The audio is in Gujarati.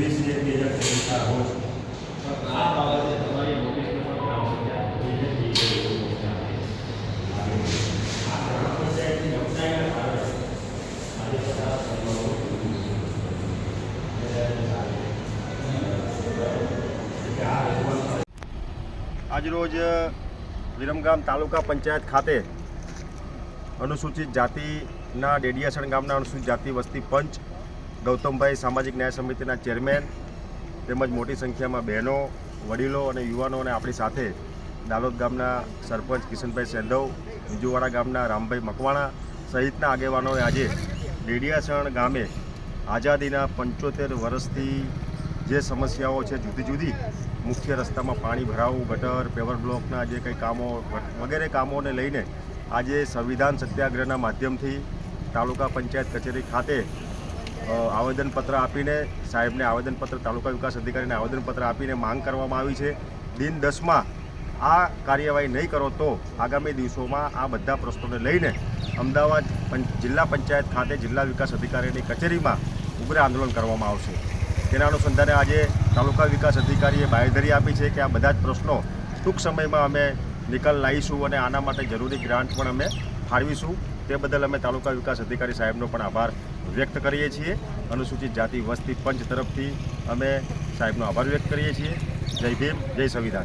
વીસ બે બે હજાર ચોવીસ રોજ આ બાબતે તમારી આજરોજ વિરમગામ તાલુકા પંચાયત ખાતે અનુસૂચિત જાતિના ડેડિયાસણ ગામના અનુસૂચિત જાતિ વસ્તી પંચ ગૌતમભાઈ સામાજિક ન્યાય સમિતિના ચેરમેન તેમજ મોટી સંખ્યામાં બહેનો, વડીલો અને યુવાનોને આપણી સાથે દાલોદ ગામના સરપંચ કિશનભાઈ સેંધવ, બીજુવાડા ગામના રામભાઈ મકવાણા સહિતના આગેવાનોએ આજે ડેડિયાસણ ગામે આઝાદીના પંચોતેર વર્ષથી જે સમસ્યાઓ છે જુદી જુદી મુખ્ય રસ્તામાં પાણી ભરાવું, ગટર પેવર બ્લોકના જે કંઈ કામો વગેરે કામોને લઈને આજે સંવિધાન સત્યાગ્રહના માધ્યમથી તાલુકા પંચાયત કચેરી ખાતે આવેદનપત્ર આપીને સાહેબને આવેદનપત્ર, તાલુકા વિકાસ અધિકારીને આવેદનપત્ર આપીને માંગ કરવામાં આવી છે. દિન દસમાં આ કાર્યવાહી નહીં કરો તો આગામી દિવસોમાં આ બધા પ્રશ્નોને લઈને અમદાવાદ જિલ્લા પંચાયત ખાતે જિલ્લા વિકાસ અધિકારીની કચેરીમાં ઉગ્ર આંદોલન કરવામાં આવશે. તેના અનુસંધાને આજે તાલુકા વિકાસ અધિકારીએ બાંયધરી આપી છે કે આ બધા જ પ્રશ્નો ટૂંક સમયમાં અમે નિકાલ લાવીશું અને આના માટે જરૂરી ગ્રાન્ટ પણ અમે ફાળવીશું. તે બદલ અમે તાલુકા વિકાસ અધિકારી સાહેબનો પણ આભાર વ્યક્ત કરીએ છીએ. અનુસૂચિત જાતિ વસ્તી પંચ તરફથી અમે સાહેબનો આભાર વ્યક્ત કરીએ છીએ. જય ભીમ, જય સંવિધાન.